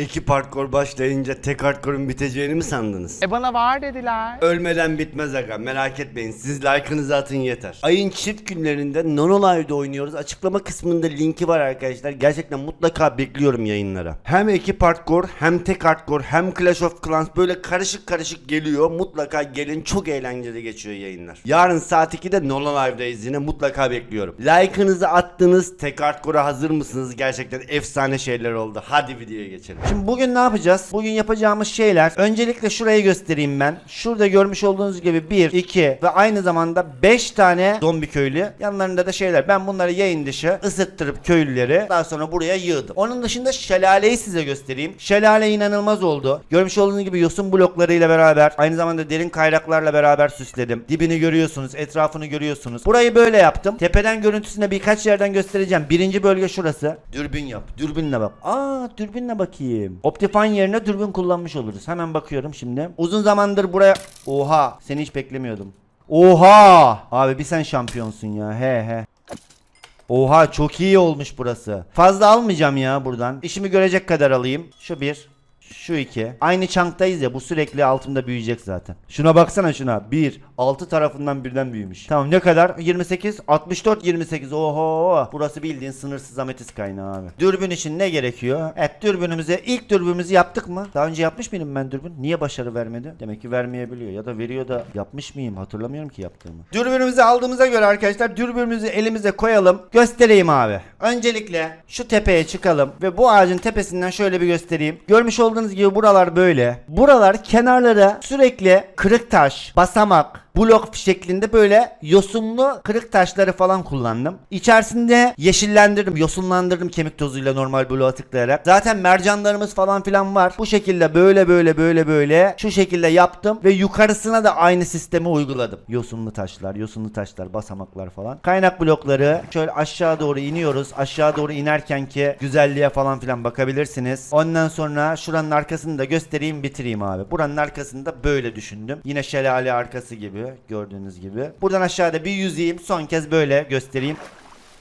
Ekip hardcore başlayınca tek hardcore'un biteceğini mi sandınız? E bana var dediler. Ölmeden bitmez aga merak etmeyin siz like'ınızı atın yeter. Ayın çift günlerinde Nono Live'de oynuyoruz. Açıklama kısmında linki var arkadaşlar. Gerçekten mutlaka bekliyorum yayınlara. Hem ekip hardcore hem tek hardcore hem Clash of Clans böyle karışık karışık geliyor. Mutlaka gelin çok eğlenceli geçiyor yayınlar. Yarın saat 2'de Nono Live'dayız yine mutlaka bekliyorum. Like'ınızı attınız tek hardcore'a hazır mısınız? Gerçekten efsane şeyler oldu. Hadi videoya geçelim. Şimdi bugün ne yapacağız? Bugün yapacağımız şeyler öncelikle şurayı göstereyim ben. Şurada görmüş olduğunuz gibi 1, 2 ve aynı zamanda 5 tane zombi köylü. Yanlarında da şeyler. Ben bunları yayın dışı ısıttırıp köylüleri daha sonra buraya yığdım. Onun dışında şelaleyi size göstereyim. Şelale inanılmaz oldu. Görmüş olduğunuz gibi yosun bloklarıyla beraber aynı zamanda derin kayraklarla beraber süsledim. Dibini görüyorsunuz, etrafını görüyorsunuz. Burayı böyle yaptım. Tepeden görüntüsüne birkaç yerden göstereceğim. Birinci bölge şurası. Dürbün yap. Dürbünle bak. Aa dürbünle bakayım. Optifine yerine dürbün kullanmış oluruz. Hemen bakıyorum şimdi. Uzun zamandır buraya... Oha seni hiç beklemiyordum. Oha! Abi bir sen şampiyonsun ya. He he. Oha çok iyi olmuş burası. Fazla almayacağım ya buradan. İşimi görecek kadar alayım. Şu bir. Şu iki. Aynı çanktayız ya bu sürekli altımda büyüyecek zaten. Şuna baksana şuna. Bir. Altı tarafından birden büyümüş. Tamam ne kadar? 28. 64 28. Oho. Burası bildiğin sınırsız ametis kaynağı abi. Dürbün için ne gerekiyor? Evet dürbünümüze ilk dürbünümüzü yaptık mı? Daha önce yapmış mıydım ben dürbün? Niye başarı vermedi? Demek ki vermeyebiliyor. Ya da veriyor da yapmış mıyım? Hatırlamıyorum ki yaptığımı. Dürbünümüzü aldığımıza göre arkadaşlar dürbünümüzü elimize koyalım. Göstereyim abi. Öncelikle şu tepeye çıkalım ve bu ağacın tepesinden şöyle bir göstereyim. Görmüş olduğunuz gibi buralar böyle. Buralar kenarlara sürekli kırık taş, basamak, blok şeklinde böyle yosunlu kırık taşları falan kullandım. İçerisinde yeşillendirdim, yosunlandırdım kemik tozuyla normal bloğa tıklayarak. Zaten mercanlarımız falan filan var. Bu şekilde böyle böyle böyle böyle şu şekilde yaptım ve yukarısına da aynı sistemi uyguladım. Yosunlu taşlar, yosunlu taşlar, basamaklar falan. Kaynak blokları şöyle aşağı doğru iniyoruz. Aşağı doğru inerken ki güzelliğe falan filan bakabilirsiniz. Ondan sonra şuranın arkasını da göstereyim bitireyim abi. Buranın arkasını da böyle düşündüm. Yine şelale arkası gibi gördüğünüz gibi. Buradan aşağıda bir yüzeyim. Son kez böyle göstereyim.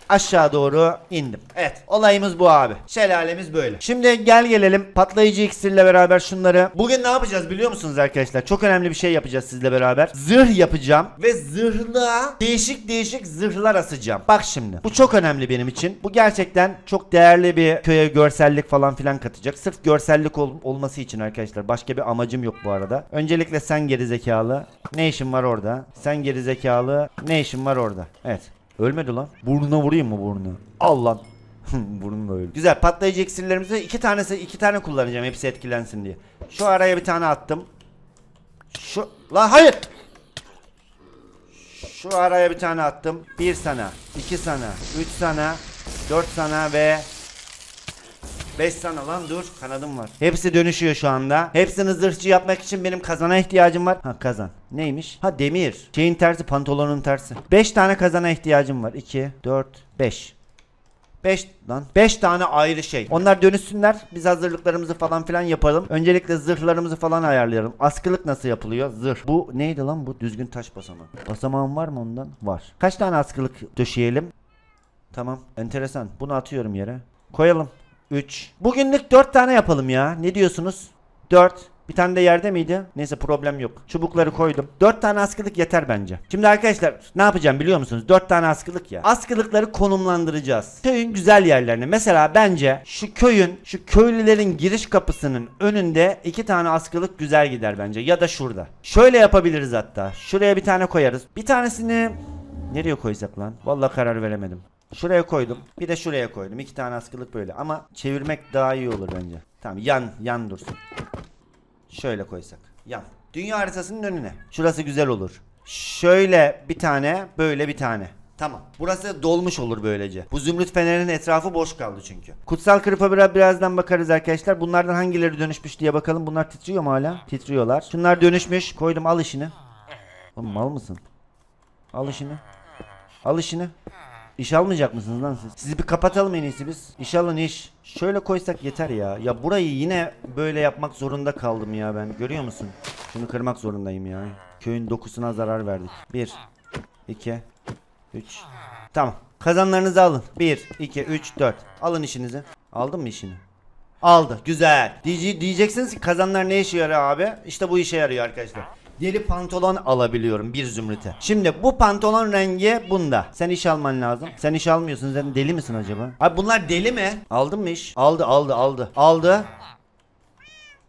Aşağı doğru indim. Evet olayımız bu abi. Şelalemiz böyle. Şimdi gel gelelim patlayıcı iksirle beraber şunları. Bugün ne yapacağız biliyor musunuz arkadaşlar? Çok önemli bir şey yapacağız sizle beraber. Zırh yapacağım ve zırhlığa değişik değişik zırhlar asacağım. Bak şimdi bu çok önemli benim için. Bu gerçekten çok değerli bir köye görsellik falan filan katacak. Sırf görsellik ol- olması için arkadaşlar. Başka bir amacım yok bu arada. Öncelikle sen gerizekalı. Ne işin var orada? Sen gerizekalı. Ne işin var orada? Evet. Ölmedi lan. Burnuna vurayım mı burnuna? Al lan. Burnum öyle. Güzel patlayıcı iksirlerimizi iki tanesi iki tane kullanacağım hepsi etkilensin diye. Şu araya bir tane attım. Şu la hayır. Şu araya bir tane attım. Bir sana, iki sana, üç sana, dört sana ve Beş sana lan dur kanadım var. Hepsi dönüşüyor şu anda. Hepsini zırhçı yapmak için benim kazana ihtiyacım var. Ha kazan. Neymiş? Ha demir. Şeyin tersi pantolonun tersi. 5 tane kazana ihtiyacım var. 2, 4, 5. 5 lan 5 tane ayrı şey. Onlar dönüşsünler. Biz hazırlıklarımızı falan filan yapalım. Öncelikle zırhlarımızı falan ayarlayalım. Askılık nasıl yapılıyor? Zırh. Bu neydi lan bu? Düzgün taş basamağı. Basamağın var mı ondan? Var. Kaç tane askılık döşeyelim? Tamam. Enteresan. Bunu atıyorum yere. Koyalım. 3. Bugünlük 4 tane yapalım ya. Ne diyorsunuz? 4. Bir tane de yerde miydi? Neyse problem yok. Çubukları koydum. 4 tane askılık yeter bence. Şimdi arkadaşlar ne yapacağım biliyor musunuz? 4 tane askılık ya. Askılıkları konumlandıracağız. Köyün güzel yerlerine. Mesela bence şu köyün, şu köylülerin giriş kapısının önünde 2 tane askılık güzel gider bence. Ya da şurada. Şöyle yapabiliriz hatta. Şuraya bir tane koyarız. Bir tanesini nereye koysak lan? Vallahi karar veremedim. Şuraya koydum. Bir de şuraya koydum. İki tane askılık böyle. Ama çevirmek daha iyi olur bence. Tamam yan yan dursun. Şöyle koysak. Yan. Dünya haritasının önüne. Şurası güzel olur. Şöyle bir tane, böyle bir tane. Tamam. Burası dolmuş olur böylece. Bu zümrüt fenerinin etrafı boş kaldı çünkü. Kutsal kırpa biraz birazdan bakarız arkadaşlar. Bunlardan hangileri dönüşmüş diye bakalım. Bunlar titriyor mu hala? Titriyorlar. Şunlar dönüşmüş. Koydum al işini. Oğlum mal mısın? Al işini. Al işini. İş almayacak mısınız lan siz? Sizi bir kapatalım en iyisi biz. İş alın iş. Şöyle koysak yeter ya. Ya burayı yine böyle yapmak zorunda kaldım ya ben. Görüyor musun? Şunu kırmak zorundayım ya. Köyün dokusuna zarar verdik. 1 2 3 Tamam. Kazanlarınızı alın. 1 2 3 4. Alın işinizi. Aldın mı işini? Aldı. Güzel. Diye- diyeceksiniz ki kazanlar ne işe yarıyor abi? İşte bu işe yarıyor arkadaşlar. Deri pantolon alabiliyorum bir zümrüte. Şimdi bu pantolon rengi bunda. Sen iş alman lazım. Sen iş almıyorsun. Sen deli misin acaba? Abi bunlar deli mi? Aldın mı iş? Aldı aldı aldı. Aldı.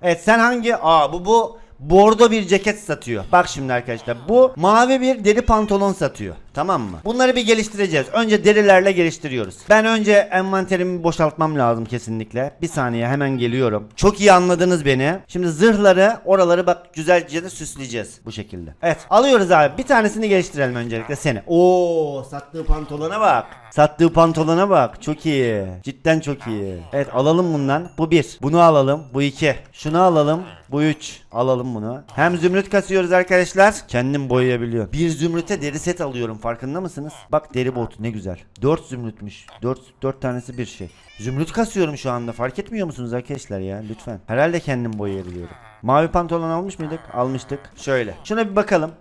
Evet sen hangi? Aa bu bu bordo bir ceket satıyor. Bak şimdi arkadaşlar bu mavi bir deri pantolon satıyor. Tamam mı? Bunları bir geliştireceğiz. Önce derilerle geliştiriyoruz. Ben önce envanterimi boşaltmam lazım kesinlikle. Bir saniye hemen geliyorum. Çok iyi anladınız beni. Şimdi zırhları oraları bak güzelce de süsleyeceğiz bu şekilde. Evet alıyoruz abi. Bir tanesini geliştirelim öncelikle seni. Oo sattığı pantolona bak. Sattığı pantolona bak. Çok iyi. Cidden çok iyi. Evet alalım bundan. Bu bir. Bunu alalım. Bu iki. Şunu alalım. Bu üç. Alalım bunu. Hem zümrüt kasıyoruz arkadaşlar. Kendim boyayabiliyor. Bir zümrüte deri set alıyorum. Farkında mısınız? Bak deri botu ne güzel. Dört zümrütmüş. Dört, dört tanesi bir şey. Zümrüt kasıyorum şu anda. Fark etmiyor musunuz arkadaşlar ya? Lütfen. Herhalde kendim boyayabiliyorum. Mavi pantolon almış mıydık? Almıştık. Şöyle. Şuna bir bakalım.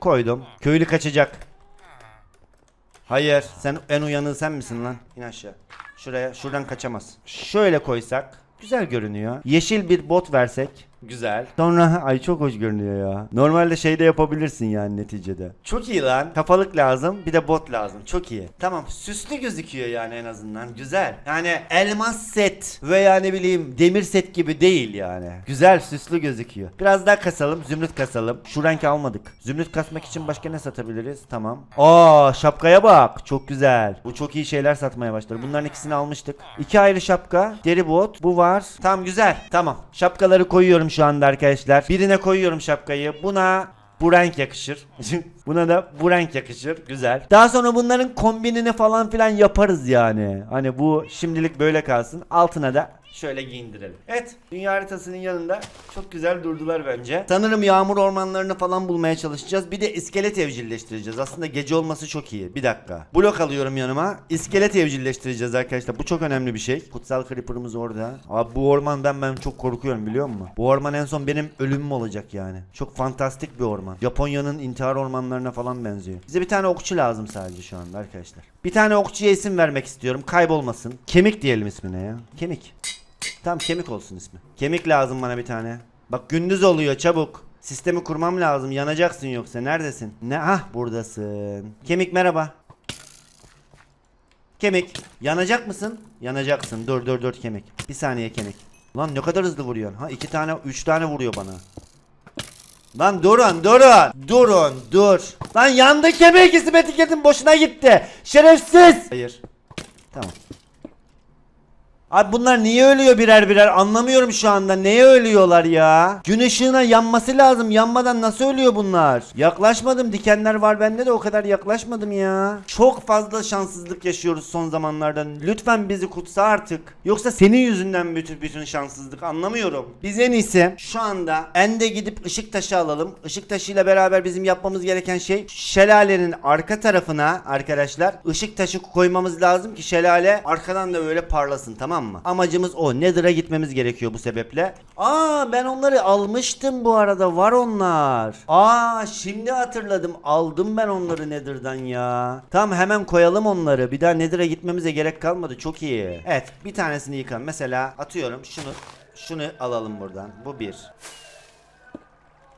Koydum. Köylü kaçacak. Hayır. Sen en uyanığı sen misin lan? İn aşağı. Şuraya. Şuradan kaçamaz. Şöyle koysak. Güzel görünüyor. Yeşil bir bot versek. Güzel. Sonra ay çok hoş görünüyor ya. Normalde şey de yapabilirsin yani neticede. Çok iyi lan. Kafalık lazım bir de bot lazım. Çok iyi. Tamam süslü gözüküyor yani en azından. Güzel. Yani elmas set veya ne bileyim demir set gibi değil yani. Güzel süslü gözüküyor. Biraz daha kasalım. Zümrüt kasalım. Şu renk almadık. Zümrüt kasmak için başka ne satabiliriz? Tamam. Aa şapkaya bak. Çok güzel. Bu çok iyi şeyler satmaya başladı. Bunların ikisini almıştık. İki ayrı şapka. Deri bot. Bu var. Tamam güzel. Tamam. Şapkaları koyuyorum şu anda arkadaşlar. Birine koyuyorum şapkayı. Buna bu renk yakışır. Buna da bu renk yakışır. Güzel. Daha sonra bunların kombinini falan filan yaparız yani. Hani bu şimdilik böyle kalsın. Altına da şöyle giyindirelim. Evet. Dünya haritasının yanında çok güzel durdular bence. Sanırım yağmur ormanlarını falan bulmaya çalışacağız. Bir de iskelet evcilleştireceğiz. Aslında gece olması çok iyi. Bir dakika. Blok alıyorum yanıma. İskelet evcilleştireceğiz arkadaşlar. Bu çok önemli bir şey. Kutsal Creeper'ımız orada. Abi bu ormandan ben çok korkuyorum biliyor musun? Bu orman en son benim ölümüm olacak yani. Çok fantastik bir orman. Japonya'nın intihar ormanlarına falan benziyor. Bize bir tane okçu lazım sadece şu anda arkadaşlar. Bir tane okçuya isim vermek istiyorum. Kaybolmasın. Kemik diyelim ismine ya. Kemik. Tamam kemik olsun ismi. Kemik lazım bana bir tane. Bak gündüz oluyor çabuk. Sistemi kurmam lazım. Yanacaksın yoksa. Neredesin? Ne? Hah buradasın. Kemik merhaba. Kemik. Yanacak mısın? Yanacaksın. Dur dur dur kemik. Bir saniye kemik. Lan ne kadar hızlı vuruyorsun? Ha iki tane, üç tane vuruyor bana. Lan durun durun. Durun dur. Lan yandı kemik isim etiketim boşuna gitti. Şerefsiz. Hayır. Tamam. Abi bunlar niye ölüyor birer birer anlamıyorum şu anda. Neye ölüyorlar ya? Gün ışığına yanması lazım. Yanmadan nasıl ölüyor bunlar? Yaklaşmadım. Dikenler var bende de o kadar yaklaşmadım ya. Çok fazla şanssızlık yaşıyoruz son zamanlarda. Lütfen bizi kutsa artık. Yoksa senin yüzünden bütün bütün şanssızlık anlamıyorum. Biz en iyisi şu anda ende gidip ışık taşı alalım. Işık taşıyla beraber bizim yapmamız gereken şey şelalenin arka tarafına arkadaşlar ışık taşı koymamız lazım ki şelale arkadan da böyle parlasın tamam mı? Amacımız o. Nether'a gitmemiz gerekiyor bu sebeple. Aa ben onları almıştım bu arada. Var onlar. Aa şimdi hatırladım. Aldım ben onları Nether'dan ya. Tamam hemen koyalım onları. Bir daha Nether'a gitmemize gerek kalmadı. Çok iyi. Evet bir tanesini yıkalım. Mesela atıyorum şunu. Şunu alalım buradan. Bu bir.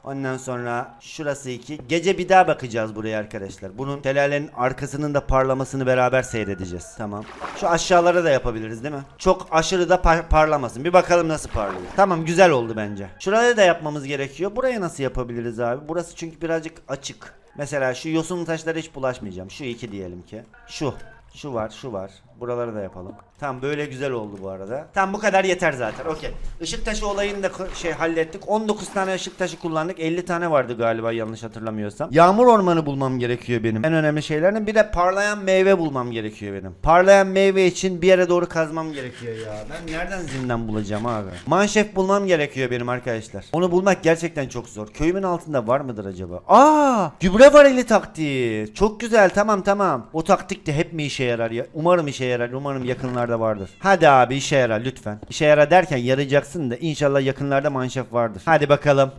Ondan sonra şurası iki. Gece bir daha bakacağız buraya arkadaşlar. Bunun şelalenin arkasının da parlamasını beraber seyredeceğiz. Tamam. Şu aşağılara da yapabiliriz değil mi? Çok aşırı da par- parlamasın. Bir bakalım nasıl parlıyor. Tamam güzel oldu bence. Şuraya da yapmamız gerekiyor. Buraya nasıl yapabiliriz abi? Burası çünkü birazcık açık. Mesela şu yosunlu taşlara hiç bulaşmayacağım. Şu iki diyelim ki. Şu. Şu var, şu var. Buraları da yapalım. Tamam böyle güzel oldu bu arada. Tamam bu kadar yeter zaten. Okey. Işık taşı olayını da şey hallettik. 19 tane ışık taşı kullandık. 50 tane vardı galiba yanlış hatırlamıyorsam. Yağmur ormanı bulmam gerekiyor benim. En önemli şeylerden bir de parlayan meyve bulmam gerekiyor benim. Parlayan meyve için bir yere doğru kazmam gerekiyor ya. Ben nereden zindan bulacağım abi? Manşef bulmam gerekiyor benim arkadaşlar. Onu bulmak gerçekten çok zor. Köyümün altında var mıdır acaba? Aa! Gübre varili taktiği. Çok güzel. Tamam tamam. O taktik de hep mi işe yarar ya? Umarım işe yarar. Umarım yakınlarda vardır. Hadi abi işe yarar lütfen. İşe yarar derken yarayacaksın da inşallah yakınlarda manşef vardır. Hadi bakalım.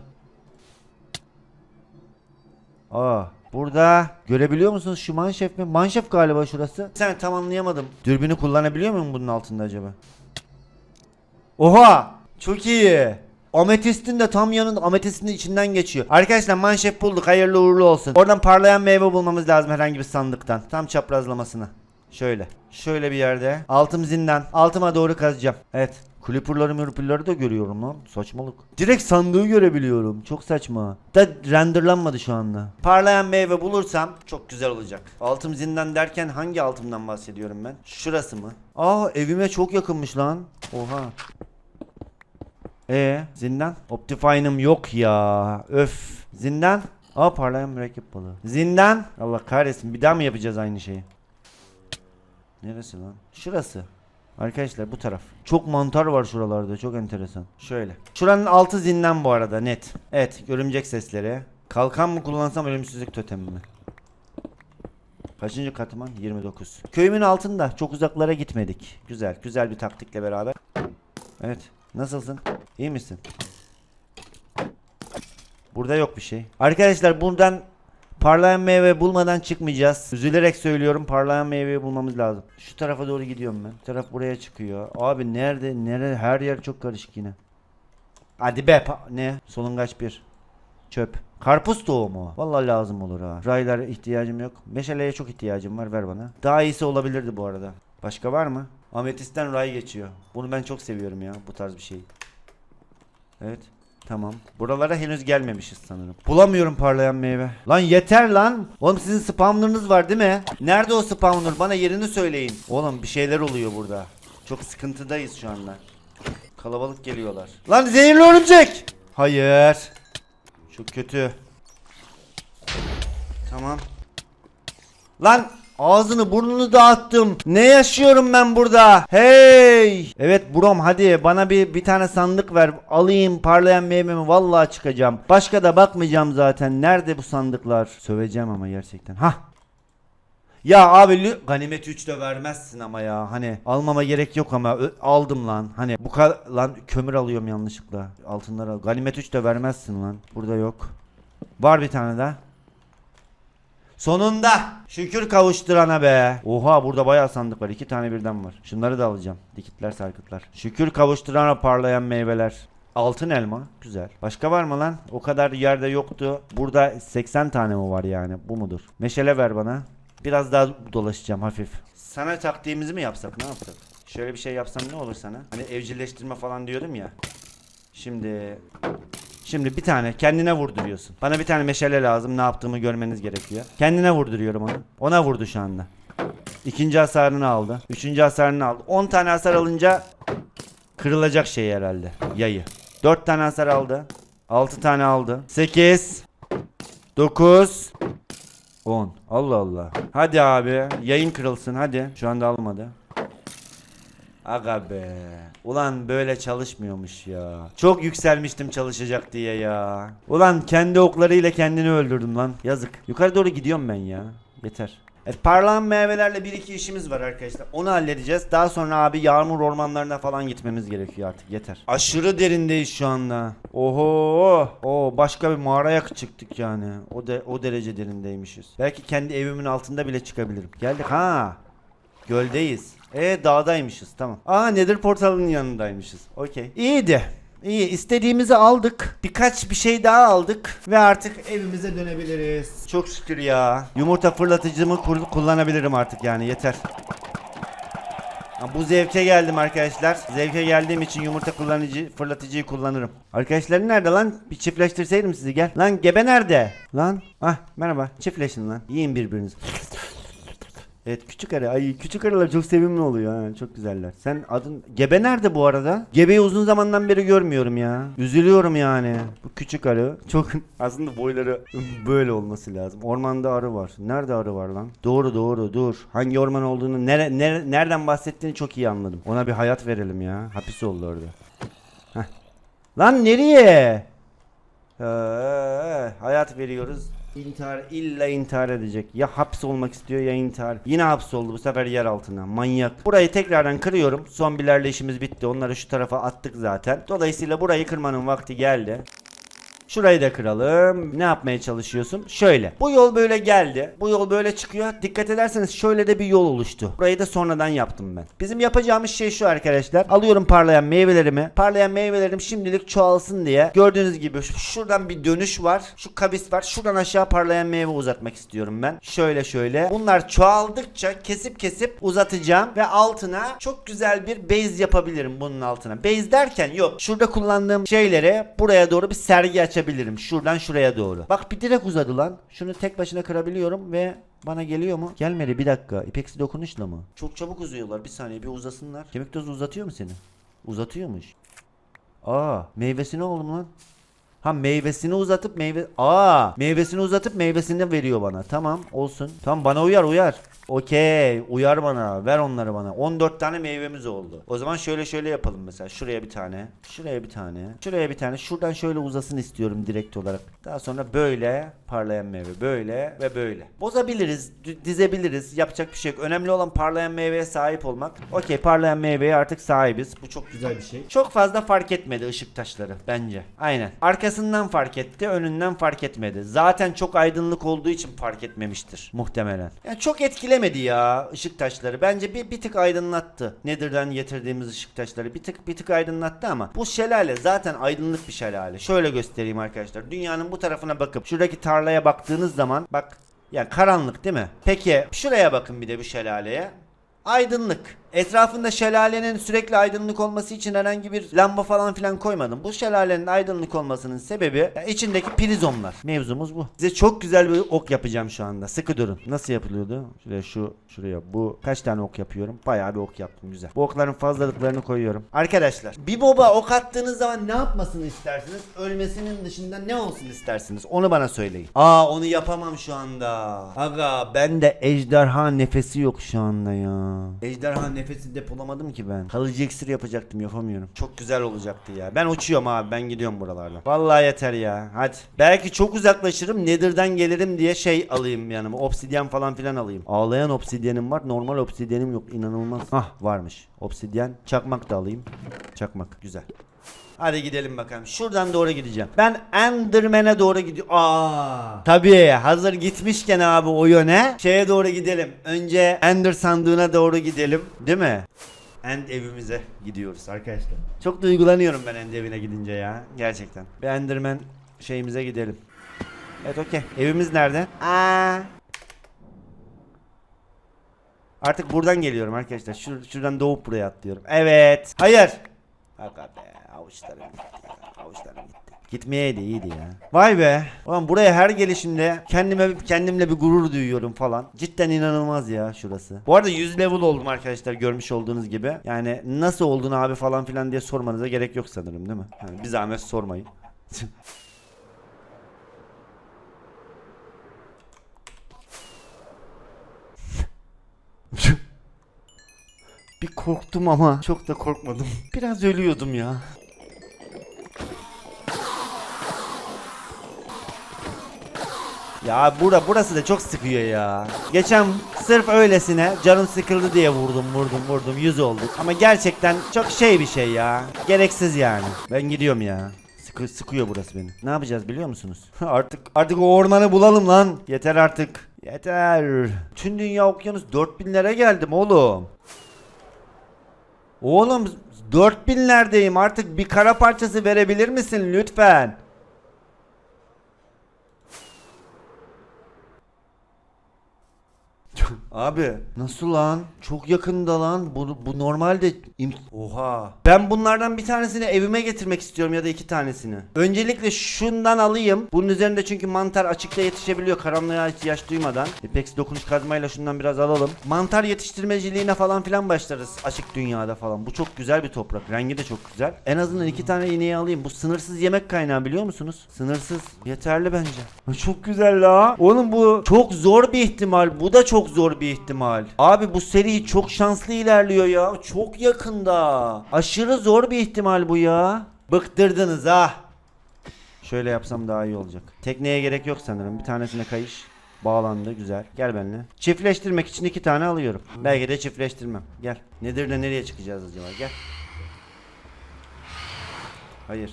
Aa, burada görebiliyor musunuz şu manşef mi? Manşef galiba şurası. Sen tam anlayamadım. Dürbünü kullanabiliyor muyum bunun altında acaba? Oha! Çok iyi. Ametistin de tam yanında ametistin de içinden geçiyor. Arkadaşlar manşet bulduk. Hayırlı uğurlu olsun. Oradan parlayan meyve bulmamız lazım herhangi bir sandıktan. Tam çaprazlamasına. Şöyle. Şöyle bir yerde. Altım zindan. Altıma doğru kazacağım. Evet. Clipper'ları mürpürleri de görüyorum lan. Saçmalık. Direkt sandığı görebiliyorum. Çok saçma. Da renderlanmadı şu anda. Parlayan meyve bulursam çok güzel olacak. Altım zindan derken hangi altımdan bahsediyorum ben? Şurası mı? Aa evime çok yakınmış lan. Oha. E zindan? Optifine'ım yok ya. Öf. Zindan? Aa parlayan mürekkep balığı. Zindan? Allah kahretsin bir daha mı yapacağız aynı şeyi? Neresi lan? Şurası. Arkadaşlar bu taraf. Çok mantar var şuralarda. Çok enteresan. Şöyle. Şuranın altı zindan bu arada net. Evet görümcek sesleri. Kalkan mı kullansam ölümsüzlük totemi mi? Kaçıncı katman? 29. Köyümün altında. Çok uzaklara gitmedik. Güzel. Güzel bir taktikle beraber. Evet. Nasılsın? İyi misin? Burada yok bir şey. Arkadaşlar buradan parlayan meyve bulmadan çıkmayacağız. Üzülerek söylüyorum parlayan meyveyi bulmamız lazım. Şu tarafa doğru gidiyorum ben. Bu taraf buraya çıkıyor. Abi nerede? Nerede? Her yer çok karışık yine. Hadi be. ne? Solungaç bir. Çöp. Karpuz tohumu. Vallahi lazım olur ha. Raylara ihtiyacım yok. Meşaleye çok ihtiyacım var. Ver bana. Daha iyisi olabilirdi bu arada. Başka var mı? Ametisten ray geçiyor. Bunu ben çok seviyorum ya. Bu tarz bir şey. Evet. Tamam. Buralara henüz gelmemişiz sanırım. Bulamıyorum parlayan meyve. Lan yeter lan. Oğlum sizin spawner'ınız var değil mi? Nerede o spawner? Bana yerini söyleyin. Oğlum bir şeyler oluyor burada. Çok sıkıntıdayız şu anda. Kalabalık geliyorlar. Lan zehirli örümcek. Hayır. Çok kötü. Tamam. Lan ağzını burnunu dağıttım. Ne yaşıyorum ben burada? Hey! Evet Brom hadi bana bir bir tane sandık ver. Alayım parlayan meyvemi vallahi çıkacağım. Başka da bakmayacağım zaten. Nerede bu sandıklar? Söveceğim ama gerçekten. Hah. Ya abi ganimet 3 de vermezsin ama ya hani almama gerek yok ama aldım lan hani bu kadar lan kömür alıyorum yanlışlıkla altınlar al ganimet 3 de vermezsin lan burada yok var bir tane daha Sonunda şükür kavuşturana be. Oha burada bayağı sandık var. iki tane birden var. Şunları da alacağım. Dikitler sarkıtlar. Şükür kavuşturana parlayan meyveler. Altın elma. Güzel. Başka var mı lan? O kadar yerde yoktu. Burada 80 tane mi var yani? Bu mudur? Meşale ver bana. Biraz daha dolaşacağım hafif. Sana taktiğimizi mi yapsak? Ne yapsak? Şöyle bir şey yapsam ne olur sana? Hani evcilleştirme falan diyordum ya. Şimdi Şimdi bir tane kendine vurduruyorsun. Bana bir tane meşale lazım. Ne yaptığımı görmeniz gerekiyor. Kendine vurduruyorum onu. Ona vurdu şu anda. İkinci hasarını aldı. Üçüncü hasarını aldı. 10 tane hasar alınca kırılacak şey herhalde. Yayı. 4 tane hasar aldı. 6 tane aldı. 8 9 10. Allah Allah. Hadi abi. Yayın kırılsın hadi. Şu anda almadı. Aga be. Ulan böyle çalışmıyormuş ya. Çok yükselmiştim çalışacak diye ya. Ulan kendi oklarıyla kendini öldürdüm lan. Yazık. Yukarı doğru gidiyorum ben ya. Yeter. Evet parlayan meyvelerle bir iki işimiz var arkadaşlar. Onu halledeceğiz. Daha sonra abi yağmur ormanlarına falan gitmemiz gerekiyor artık. Yeter. Aşırı derindeyiz şu anda. Oho. O başka bir mağaraya çıktık yani. O de o derece derindeymişiz. Belki kendi evimin altında bile çıkabilirim. Geldik ha. Göldeyiz. E dağdaymışız tamam. Aa Nether portalının yanındaymışız. Okey. İyiydi. İyi istediğimizi aldık. Birkaç bir şey daha aldık ve artık evimize dönebiliriz. Çok şükür ya. Yumurta fırlatıcımı kullanabilirim artık yani yeter. Bu zevke geldim arkadaşlar. Zevke geldiğim için yumurta kullanıcı fırlatıcıyı kullanırım. Arkadaşlar nerede lan? Bir çiftleştirseydim sizi gel. Lan gebe nerede? Lan. Ah merhaba. Çiftleşin lan. Yiyin birbirinizi. Evet küçük arı. Ay küçük arılar çok sevimli oluyor ha. Çok güzeller. Sen adın Gebe nerede bu arada? Gebeyi uzun zamandan beri görmüyorum ya. Üzülüyorum yani. Bu küçük arı çok aslında boyları böyle olması lazım. Ormanda arı var. Nerede arı var lan? Doğru doğru dur. Hangi orman olduğunu nere, nere- nereden bahsettiğini çok iyi anladım. Ona bir hayat verelim ya. Hapis oldu orada. Heh. Lan nereye? Ee, hayat veriyoruz. İntihar illa intihar edecek. Ya hapis olmak istiyor ya intihar. Yine hapis oldu bu sefer yer altına. Manyak. Burayı tekrardan kırıyorum. Zombilerle işimiz bitti. Onları şu tarafa attık zaten. Dolayısıyla burayı kırmanın vakti geldi. Şurayı da kıralım. Ne yapmaya çalışıyorsun? Şöyle. Bu yol böyle geldi. Bu yol böyle çıkıyor. Dikkat ederseniz şöyle de bir yol oluştu. Burayı da sonradan yaptım ben. Bizim yapacağımız şey şu arkadaşlar. Alıyorum parlayan meyvelerimi. Parlayan meyvelerim şimdilik çoğalsın diye. Gördüğünüz gibi şu- şuradan bir dönüş var. Şu kabis var. Şuradan aşağı parlayan meyve uzatmak istiyorum ben. Şöyle şöyle. Bunlar çoğaldıkça kesip kesip uzatacağım ve altına çok güzel bir base yapabilirim bunun altına. Base derken yok. Şurada kullandığım şeyleri buraya doğru bir sergi açabilirim. Şuradan şuraya doğru. Bak bir direkt uzadı lan. Şunu tek başına kırabiliyorum ve bana geliyor mu? Gelmedi bir dakika. İpeksi dokunuşla mı? Çok çabuk uzuyorlar. Bir saniye bir uzasınlar. Kemik tozu uzatıyor mu seni? Uzatıyormuş. Aa meyvesi ne oldu lan? Ha meyvesini uzatıp meyve... Aa meyvesini uzatıp meyvesini veriyor bana. Tamam olsun. Tamam bana uyar uyar. Okey uyar bana ver onları bana. 14 tane meyvemiz oldu. O zaman şöyle şöyle yapalım mesela. Şuraya bir tane Şuraya bir tane Şuraya bir tane. Şuradan şöyle uzasın istiyorum direkt olarak. Daha sonra böyle parlayan meyve Böyle ve böyle. Bozabiliriz dizebiliriz. Yapacak bir şey yok. Önemli olan parlayan meyveye sahip olmak. Okey parlayan meyveye artık sahibiz. Bu çok güzel bir şey. Çok fazla fark etmedi ışık taşları bence. Aynen. Arkasından fark etti önünden fark etmedi. Zaten çok aydınlık olduğu için fark etmemiştir Muhtemelen. Yani çok etkilemedi ya ışık taşları Bence bir, bir tık aydınlattı Nether'dan getirdiğimiz ışık taşları Bir tık bir tık aydınlattı ama Bu şelale zaten aydınlık bir şelale Şöyle göstereyim arkadaşlar Dünyanın bu tarafına bakıp Şuradaki tarlaya baktığınız zaman Bak yani karanlık değil mi? Peki şuraya bakın bir de bu şelaleye. Aydınlık. Etrafında şelalenin sürekli aydınlık olması için herhangi bir lamba falan filan koymadım. Bu şelalenin aydınlık olmasının sebebi içindeki prizomlar. Mevzumuz bu. Size çok güzel bir ok yapacağım şu anda. Sıkı durun. Nasıl yapılıyordu? Şuraya şu şuraya bu kaç tane ok yapıyorum? Bayağı bir ok yaptım güzel. Bu okların fazlalıklarını koyuyorum. Arkadaşlar bir boba ok attığınız zaman ne yapmasını istersiniz? Ölmesinin dışında ne olsun istersiniz? Onu bana söyleyin. Aa onu yapamam şu anda. Aga ben de ejderha nefesi yok şu anda ya. Ejderha nefesi depolamadım ki ben. Kalıcı iksir yapacaktım yapamıyorum. Çok güzel olacaktı ya. Ben uçuyorum abi ben gidiyorum buralardan. Vallahi yeter ya. Hadi. Belki çok uzaklaşırım Nether'dan gelirim diye şey alayım yanıma. Obsidyen falan filan alayım. Ağlayan obsidyenim var. Normal obsidyenim yok. İnanılmaz. Hah varmış. Obsidyen. Çakmak da alayım. Çakmak. Güzel. Hadi gidelim bakalım. Şuradan doğru gideceğim. Ben Enderman'e doğru gidiyorum. Aa. Tabii hazır gitmişken abi o yöne şeye doğru gidelim. Önce Ender sandığına doğru gidelim. Değil mi? End evimize gidiyoruz arkadaşlar. Çok duygulanıyorum ben End evine gidince ya. Gerçekten. Bir Enderman şeyimize gidelim. Evet okey. Evimiz nerede? Aa. Artık buradan geliyorum arkadaşlar. Şur şuradan doğup buraya atlıyorum. Evet. Hayır. Be. Avuçlarım gitti ya. Avuçlarım gitti. Gitmeyeydi iyiydi ya. Vay be. Ulan buraya her gelişimde kendime kendimle bir gurur duyuyorum falan. Cidden inanılmaz ya şurası. Bu arada 100 level oldum arkadaşlar görmüş olduğunuz gibi. Yani nasıl oldun abi falan filan diye sormanıza gerek yok sanırım değil mi? Yani bir zahmet sormayın. Bir korktum ama çok da korkmadım. Biraz ölüyordum ya. Ya bura burası da çok sıkıyor ya. Geçen sırf öylesine canım sıkıldı diye vurdum vurdum vurdum yüz olduk. Ama gerçekten çok şey bir şey ya. Gereksiz yani. Ben gidiyorum ya. Sıkı, sıkıyor burası beni. Ne yapacağız biliyor musunuz? artık artık o ormanı bulalım lan. Yeter artık. Yeter. Tüm dünya okyanus 4000'lere geldim oğlum. Oğlum 4000'lerdeyim artık bir kara parçası verebilir misin lütfen? Abi nasıl lan? Çok yakında lan. Bu, bu normalde im- Oha. Ben bunlardan bir tanesini evime getirmek istiyorum ya da iki tanesini. Öncelikle şundan alayım. Bunun üzerinde çünkü mantar açıkta yetişebiliyor karanlığa ihtiyaç duymadan. Epex dokunuş kazmayla şundan biraz alalım. Mantar yetiştirmeciliğine falan filan başlarız açık dünyada falan. Bu çok güzel bir toprak. Rengi de çok güzel. En azından iki tane ineği alayım. Bu sınırsız yemek kaynağı biliyor musunuz? Sınırsız. Yeterli bence. Çok güzel la. Oğlum bu çok zor bir ihtimal. Bu da çok zor bir ihtimal. Abi bu seri çok şanslı ilerliyor ya. Çok yakında. Aşırı zor bir ihtimal bu ya. Bıktırdınız ha. Şöyle yapsam daha iyi olacak. Tekneye gerek yok sanırım. Bir tanesine kayış. Bağlandı güzel. Gel benimle. Çiftleştirmek için iki tane alıyorum. Belki de çiftleştirmem. Gel. Nedir de nereye çıkacağız acaba? Gel. Hayır.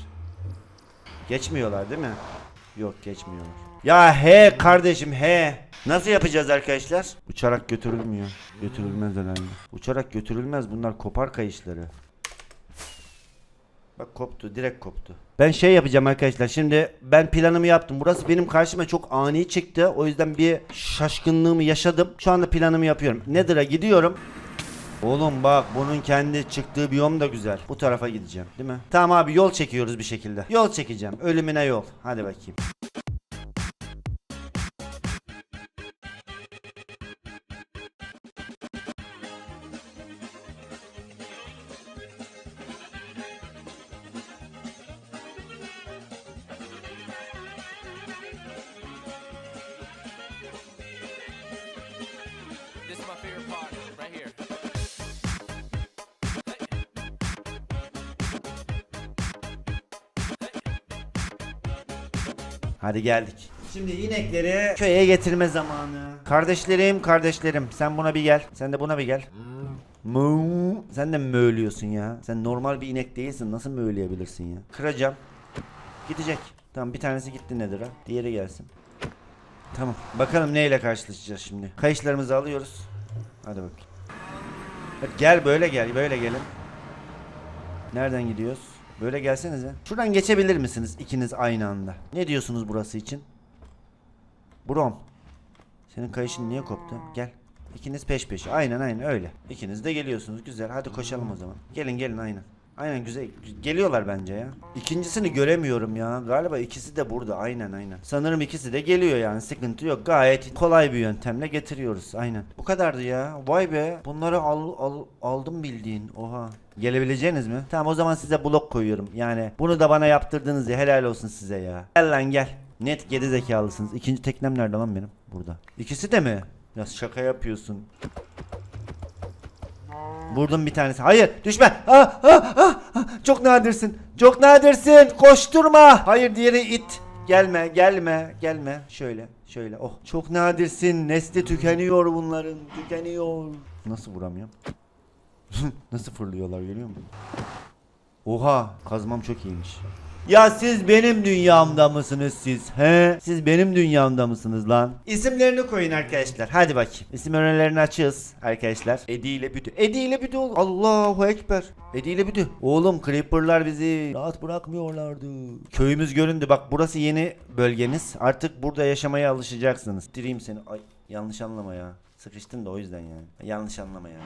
Geçmiyorlar değil mi? Yok geçmiyorlar. Ya he kardeşim he. Nasıl yapacağız arkadaşlar? Uçarak götürülmüyor. Götürülmez herhalde. Uçarak götürülmez bunlar kopar kayışları. Bak koptu direkt koptu. Ben şey yapacağım arkadaşlar şimdi ben planımı yaptım. Burası benim karşıma çok ani çıktı. O yüzden bir şaşkınlığımı yaşadım. Şu anda planımı yapıyorum. Nether'a gidiyorum. Oğlum bak bunun kendi çıktığı biyom da güzel. Bu tarafa gideceğim değil mi? Tamam abi yol çekiyoruz bir şekilde. Yol çekeceğim. Ölümüne yol. Hadi bakayım. Favorite part right here. Hadi geldik. Şimdi inekleri köye getirme zamanı. Kardeşlerim, kardeşlerim. Sen buna bir gel. Sen de buna bir gel. Mu. Sen de mi möğlüyorsun ya? Sen normal bir inek değilsin. Nasıl möğleyebilirsin ya? Kıracağım. Gidecek. Tamam bir tanesi gitti nedir ha? Diğeri gelsin. Tamam. Bakalım neyle karşılaşacağız şimdi. Kayışlarımızı alıyoruz. Hadi bakayım. Hadi gel böyle gel. Böyle gelin. Nereden gidiyoruz? Böyle gelsenize. Şuradan geçebilir misiniz ikiniz aynı anda? Ne diyorsunuz burası için? Brom. Senin kayışın niye koptu? Gel. İkiniz peş peşe. Aynen aynen öyle. İkiniz de geliyorsunuz. Güzel. Hadi koşalım o zaman. Gelin gelin aynen. Aynen güzel. Geliyorlar bence ya. İkincisini göremiyorum ya. Galiba ikisi de burada. Aynen aynen. Sanırım ikisi de geliyor yani. Sıkıntı yok. Gayet kolay bir yöntemle getiriyoruz. Aynen. Bu kadardı ya. Vay be. Bunları al, al, aldım bildiğin. Oha. Gelebileceğiniz mi? Tamam o zaman size blok koyuyorum. Yani bunu da bana yaptırdınız ya. Helal olsun size ya. Gel lan gel. Net geri zekalısınız. İkinci teknem nerede lan benim? Burada. İkisi de mi? Ya şaka yapıyorsun. Vurdum bir tanesi. Hayır düşme. Ah, ah, ah, ah. Çok nadirsin. Çok nadirsin. Koşturma. Hayır diğeri it. Gelme gelme gelme. Şöyle şöyle. Oh çok nadirsin. Nesli tükeniyor bunların. Tükeniyor. Nasıl vuramıyorum? Nasıl fırlıyorlar görüyor musun? Oha kazmam çok iyiymiş. Ya siz benim dünyamda mısınız siz? He? Siz benim dünyamda mısınız lan? İsimlerini koyun arkadaşlar. Hadi bakayım. İsim önerilerini açığız arkadaşlar. Edi ile Büdü. Edi ile Büdü oğlum. Allahu Ekber. Edi ile Büdü. Oğlum Creeper'lar bizi rahat bırakmıyorlardı. Köyümüz göründü. Bak burası yeni bölgeniz. Artık burada yaşamaya alışacaksınız. Direyim seni. Ay yanlış anlama ya. Sıkıştın da o yüzden yani. Yanlış anlama ya.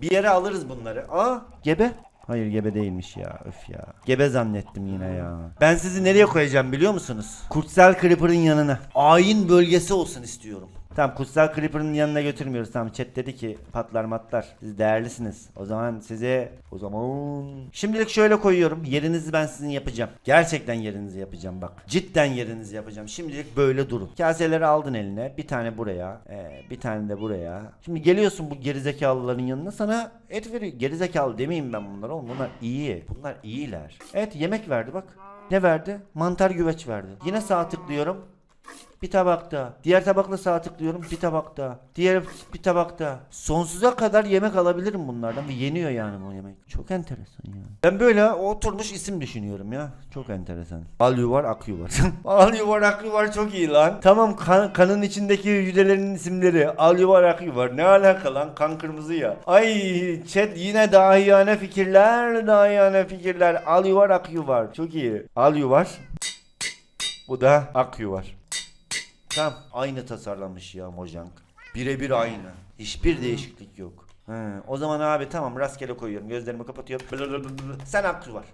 Bir yere alırız bunları. Aa gebe. Hayır gebe değilmiş ya. Öf ya. Gebe zannettim yine ya. Ben sizi nereye koyacağım biliyor musunuz? Kutsal Creeper'ın yanına. Ayin bölgesi olsun istiyorum. Tamam Kutsal Creeper'ın yanına götürmüyoruz. Tamam chat dedi ki patlar matlar. Siz değerlisiniz. O zaman size o zaman şimdilik şöyle koyuyorum. Yerinizi ben sizin yapacağım. Gerçekten yerinizi yapacağım bak. Cidden yerinizi yapacağım. Şimdilik böyle durun. Kaseleri aldın eline. Bir tane buraya. ee, bir tane de buraya. Şimdi geliyorsun bu gerizekalıların yanına sana et veriyor. Gerizekalı demeyeyim ben bunlara oğlum. Bunlar iyi. Bunlar iyiler. Evet yemek verdi bak. Ne verdi? Mantar güveç verdi. Yine sağ tıklıyorum. Bir tabakta. Diğer tabakla sağ tıklıyorum. Bir tabakta. Diğer bir tabakta. Sonsuza kadar yemek alabilirim bunlardan ve yeniyor yani bu yemek. Çok enteresan ya. Ben böyle oturmuş isim düşünüyorum ya. Çok enteresan. Al yuvar ak yuvar. Al yuvar ak yuvar çok iyi lan. Tamam kan, kanın içindeki hücrelerin isimleri. Al yuvar ak yuvar. Ne alaka lan? Kan kırmızı ya. Ay chat yine dahiyane fikirler. Dahiyane fikirler. Al yuvar ak yuvar. Çok iyi. Al yuvar. Bu da ak yuvar. Tamam. Aynı tasarlamış ya Mojang. Birebir aynı. Hiçbir değişiklik yok. He, o zaman abi tamam rastgele koyuyorum. Gözlerimi kapatıyorum. Sen ak yuvar.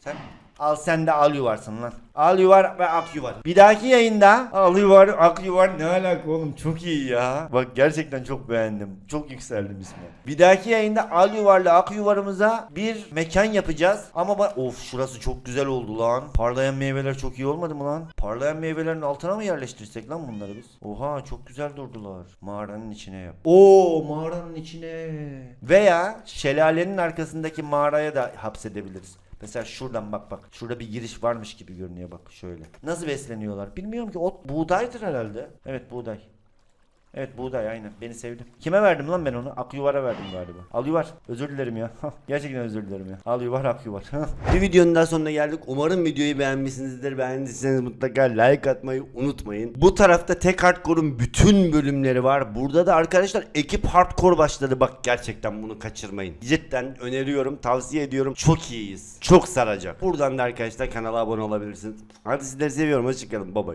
Sen al sen de al yuvarsın lan. Al yuvar ve ak yuvar. Bir dahaki yayında al yuvar ak yuvar ne alaka oğlum çok iyi ya. Bak gerçekten çok beğendim. Çok yükseldim isme. Bir dahaki yayında al yuvarla ak yuvarımıza bir mekan yapacağız. Ama ba- of şurası çok güzel oldu lan. Parlayan meyveler çok iyi olmadı mı lan? Parlayan meyvelerin altına mı yerleştirsek lan bunları biz? Oha çok güzel durdular. Mağaranın içine yap. Oo mağaranın içine. Veya şelalenin arkasındaki mağaraya da hapsedebiliriz. Mesela şuradan bak bak. Şurada bir giriş varmış gibi görünüyor bak şöyle. Nasıl besleniyorlar? Bilmiyorum ki ot buğdaydır herhalde. Evet buğday. Evet buğday aynen. Beni sevdi. Kime verdim lan ben onu? Akyuvar'a verdim galiba. Al yuvar. Özür dilerim ya. Gerçekten özür dilerim ya. Al yuvar ak yuvar. Bir videonun daha sonuna geldik. Umarım videoyu beğenmişsinizdir. Beğendiyseniz mutlaka like atmayı unutmayın. Bu tarafta tek hardcore'un bütün bölümleri var. Burada da arkadaşlar ekip hardcore başladı. Bak gerçekten bunu kaçırmayın. Cidden öneriyorum, tavsiye ediyorum. Çok iyiyiz. Çok saracak. Buradan da arkadaşlar kanala abone olabilirsiniz. Hadi sizleri seviyorum. Hoşçakalın. Baba.